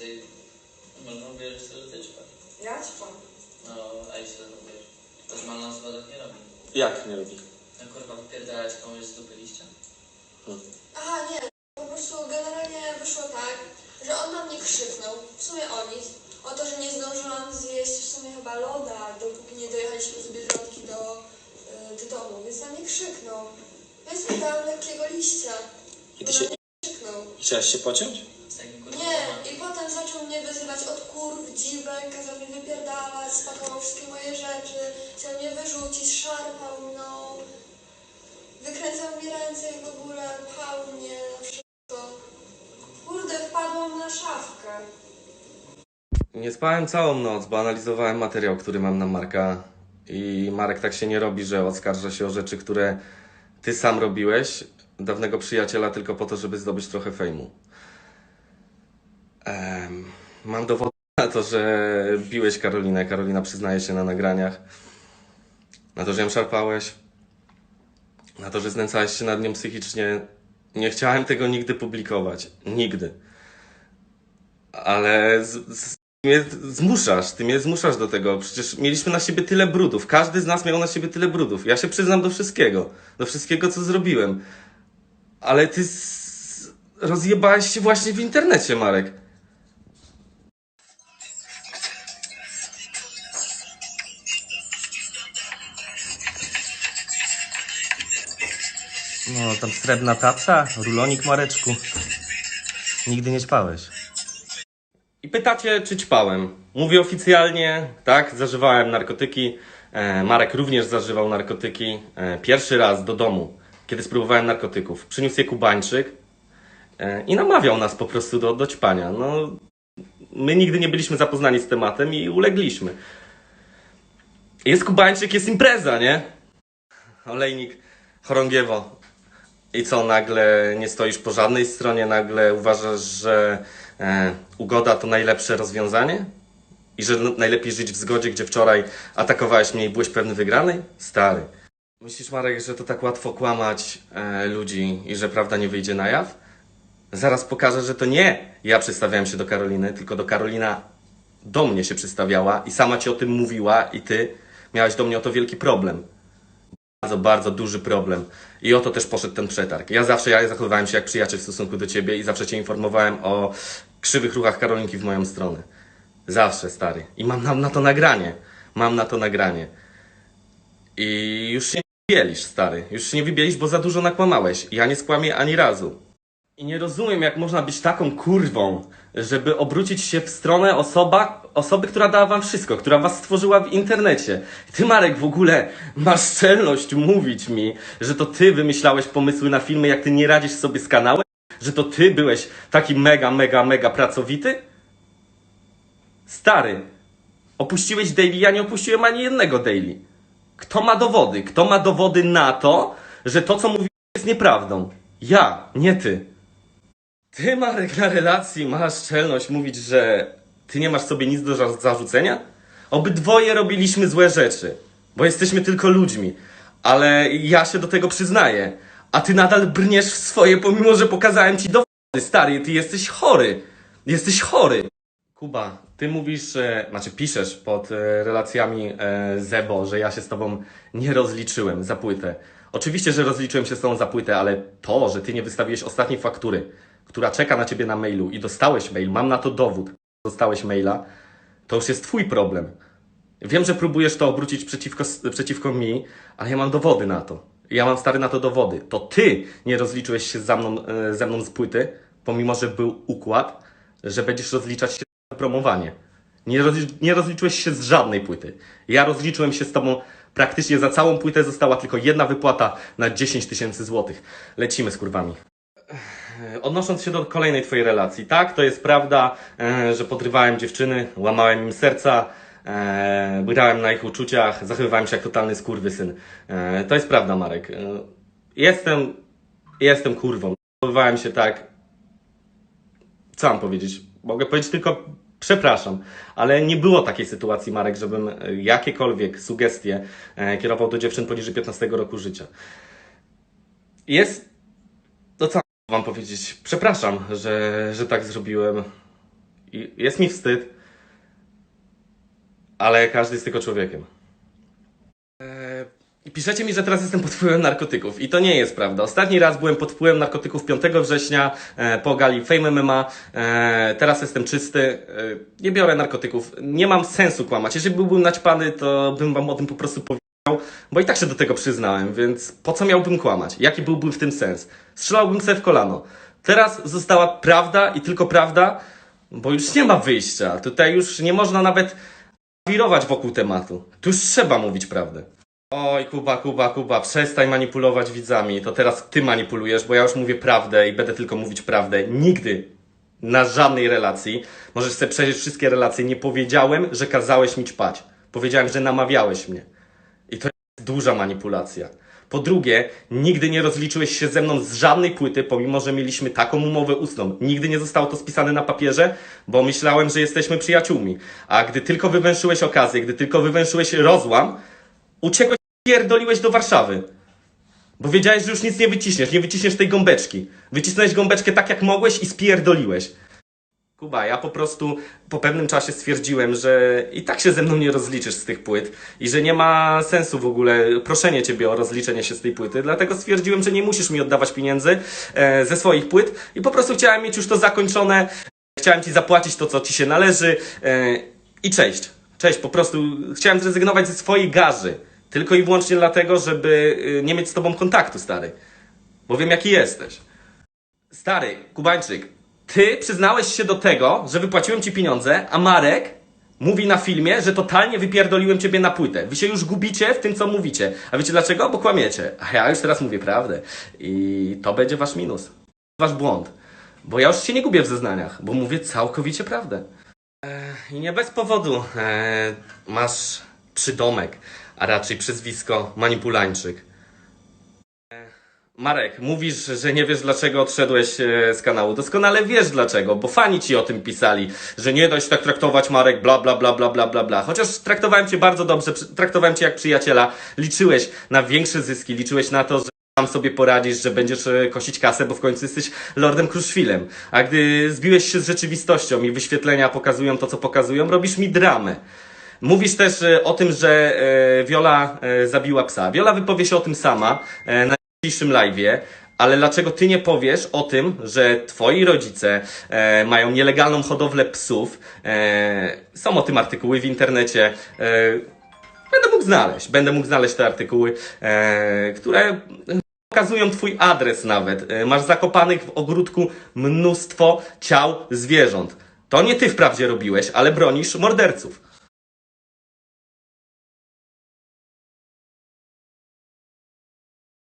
więcej można uwierzyć, że ty ćpa. Ja ćpam. No, a i co robisz? Normalna osoba tak nie robi. Jak nie robi? No kurwa, wypierdalać komuś z dupy liścia? Aha, nie. Po prostu generalnie wyszło tak, że on na mnie krzyknął, w sumie o nic, o to, że nie zdążyłam zjeść w sumie chyba loda, dopóki nie dojechaliśmy z Biedronki do, y, do domu, więc na mnie krzyknął. Więc mi dałam lekkiego liścia. I ty na się, mnie krzyknął. i chciałaś się pociąć? Z takim kurwa Nie, i potem zaczął od kurw, dziwek, kazał mi wypierdalać, spakował wszystkie moje rzeczy, chciał mnie wyrzucić, szarpał mną, wykręcał mi ręce i w ogóle pchał mnie na wszystko. Kurde, wpadłam na szafkę. Nie spałem całą noc, bo analizowałem materiał, który mam na Marka. I Marek tak się nie robi, że oskarża się o rzeczy, które ty sam robiłeś, dawnego przyjaciela, tylko po to, żeby zdobyć trochę fejmu. Em, mam dowody na to, że biłeś Karolinę. Karolina przyznaje się na nagraniach. Na to, że ją szarpałeś. Na to, że znęcałeś się nad nią psychicznie. Nie chciałem tego nigdy publikować. Nigdy. Ale z, z, mnie zmuszasz, ty mnie zmuszasz do tego. Przecież mieliśmy na siebie tyle brudów. Każdy z nas miał na siebie tyle brudów. Ja się przyznam do wszystkiego. Do wszystkiego, co zrobiłem. Ale ty z... rozjebałeś się właśnie w internecie, Marek. No, tam srebrna taca, rulonik Mareczku. Nigdy nie ćpałeś. I pytacie, czy ćpałem. Mówię oficjalnie, tak, zażywałem narkotyki. E, Marek również zażywał narkotyki. E, pierwszy raz do domu, kiedy spróbowałem narkotyków. Przyniósł je Kubańczyk e, i namawiał nas po prostu do, do ćpania. No, my nigdy nie byliśmy zapoznani z tematem i ulegliśmy. Jest Kubańczyk, jest impreza, nie? Olejnik, chorągiewo. I co, nagle nie stoisz po żadnej stronie, nagle uważasz, że e, ugoda to najlepsze rozwiązanie? I że najlepiej żyć w zgodzie, gdzie wczoraj atakowałeś mnie i byłeś pewny wygranej? Stary. Myślisz, Marek, że to tak łatwo kłamać e, ludzi i że prawda nie wyjdzie na jaw? Zaraz pokażę, że to nie ja przedstawiałem się do Karoliny, tylko do Karolina do mnie się przedstawiała i sama ci o tym mówiła i ty miałeś do mnie o to wielki problem bardzo, bardzo duży problem. I o to też poszedł ten przetarg. Ja zawsze ja zachowywałem się jak przyjaciel w stosunku do ciebie i zawsze cię informowałem o krzywych ruchach Karolinki w moją stronę. Zawsze, stary. I mam na, na to nagranie. Mam na to nagranie. I już się nie wybielisz, stary. Już się nie wybielisz, bo za dużo nakłamałeś. Ja nie skłamię ani razu. I nie rozumiem, jak można być taką kurwą, żeby obrócić się w stronę osoba, osoby, która dała wam wszystko, która was stworzyła w internecie. Ty, Marek, w ogóle masz czelność mówić mi, że to ty wymyślałeś pomysły na filmy, jak ty nie radzisz sobie z kanałem? Że to ty byłeś taki mega, mega, mega pracowity? Stary, opuściłeś daily, ja nie opuściłem ani jednego daily. Kto ma dowody? Kto ma dowody na to, że to, co mówisz, jest nieprawdą? Ja, nie ty. Ty, Marek, na relacji masz czelność mówić, że ty nie masz sobie nic do za- zarzucenia? Obydwoje robiliśmy złe rzeczy, bo jesteśmy tylko ludźmi, ale ja się do tego przyznaję. A ty nadal brniesz w swoje, pomimo że pokazałem ci dowody. Stary, ty jesteś chory. Jesteś chory. Kuba, ty mówisz, że, znaczy piszesz pod e, relacjami e, Zebo, że ja się z tobą nie rozliczyłem za płytę. Oczywiście, że rozliczyłem się z tobą za płytę, ale to, że ty nie wystawiłeś ostatniej faktury, która czeka na ciebie na mailu i dostałeś mail, mam na to dowód, dostałeś maila, to już jest twój problem. Wiem, że próbujesz to obrócić przeciwko, przeciwko mi, ale ja mam dowody na to. Ja mam stary na to dowody. To ty nie rozliczyłeś się ze mną, e, ze mną z płyty, pomimo że był układ, że będziesz rozliczać się za promowanie. Nie, rozli- nie rozliczyłeś się z żadnej płyty. Ja rozliczyłem się z tobą praktycznie za całą płytę, została tylko jedna wypłata na 10 tysięcy złotych. Lecimy z kurwami. E, Odnosząc się do kolejnej twojej relacji, tak, to jest prawda, e, że podrywałem dziewczyny, łamałem im serca, e, na ich uczuciach, zachowywałem się jak totalny skurwysyn. E, to jest prawda, Marek. E, jestem, jestem kurwą. Zachowywałem się tak, co mam powiedzieć? Mogę powiedzieć tylko przepraszam, ale nie było takiej sytuacji, Marek, żebym jakiekolwiek sugestie kierował do dziewczyn poniżej 15 roku życia. Jest, wam powiedzieć? Przepraszam, że, że tak zrobiłem. I jest mi wstyd, ale każdy jest tylko człowiekiem. Eee, Piszecie mi, że teraz jestem pod wpływem narkotyków i to nie jest prawda. Ostatni raz byłem pod wpływem narkotyków 5 września e, po gali Fame MMA. E, teraz jestem czysty. E, nie biorę narkotyków. Nie mam sensu kłamać. Jeżeli byłbym naćpany, to bym wam o tym po prostu powiedział, bo i tak się do tego przyznałem, więc po co miałbym kłamać? Jaki byłby w tym sens? Strzelałbym sobie w kolano. Teraz została prawda i tylko prawda, bo już nie ma wyjścia. Tutaj już nie można nawet wirować wokół tematu. Tu już trzeba mówić prawdę. Oj, Kuba, Kuba, Kuba, przestań manipulować widzami. To teraz ty manipulujesz, bo ja już mówię prawdę i będę tylko mówić prawdę. Nigdy na żadnej relacji, możesz sobie przejrzeć wszystkie relacje, nie powiedziałem, że kazałeś mi ćpać. Powiedziałem, że namawiałeś mnie. Duża manipulacja. Po drugie, nigdy nie rozliczyłeś się ze mną z żadnej płyty, pomimo że mieliśmy taką umowę ustną. Nigdy nie zostało to spisane na papierze, bo myślałem, że jesteśmy przyjaciółmi. A gdy tylko wywęszyłeś okazję, gdy tylko wywęszyłeś rozłam, uciekłeś pierdoliłeś do Warszawy. Bo wiedziałeś, że już nic nie wyciśniesz, nie wyciśniesz tej gąbeczki. Wycisnąłeś gąbeczkę tak jak mogłeś i spierdoliłeś. Kuba, ja po prostu po pewnym czasie stwierdziłem, że i tak się ze mną nie rozliczysz z tych płyt i że nie ma sensu w ogóle proszenie ciebie o rozliczenie się z tej płyty, dlatego stwierdziłem, że nie musisz mi oddawać pieniędzy e, ze swoich płyt i po prostu chciałem mieć już to zakończone, chciałem ci zapłacić to, co ci się należy e, i cześć. Cześć, po prostu chciałem zrezygnować ze swojej garzy, tylko i wyłącznie dlatego, żeby y, nie mieć z tobą kontaktu, stary, bo wiem jaki jesteś. Stary, Kubańczyk, ty przyznałeś się do tego, że wypłaciłem ci pieniądze, a Marek mówi na filmie, że totalnie wypierdoliłem ciebie na płytę. Wy się już gubicie w tym, co mówicie. A wiecie dlaczego? Bo kłamiecie. A ja już teraz mówię prawdę. I to będzie wasz minus. Wasz błąd. Bo ja już się nie gubię w zeznaniach, bo mówię całkowicie prawdę. Ech, I nie bez powodu e, masz przydomek, a raczej przyzwisko manipulańczyk. Marek, mówisz, że nie wiesz dlaczego odszedłeś e, z kanału. Doskonale wiesz dlaczego, bo fani ci o tym pisali, że nie da się tak traktować Marek, bla bla bla bla bla bla bla. Chociaż traktowałem cię bardzo dobrze, traktowałem cię jak przyjaciela, liczyłeś na większe zyski, liczyłeś na to, że sam sobie poradzisz, że będziesz e, kosić kasę, bo w końcu jesteś Lordem Kruszwilem. A gdy zbiłeś się z rzeczywistością i wyświetlenia pokazują to, co pokazują, robisz mi dramę. Mówisz też e, o tym, że Viola e, zabiła psa. Viola wypowie się o tym sama dzisiejszym live'ie, ale dlaczego ty nie powiesz o tym, że twoi rodzice e, mają nielegalną hodowlę psów? E, są o tym artykuły w internecie. E, będę mógł znaleźć, będę mógł znaleźć te artykuły, e, które pokazują twój adres nawet. E, Masz zakopanych w ogródku mnóstwo ciał zwierząt. To nie ty wprawdzie robiłeś, ale bronisz morderców.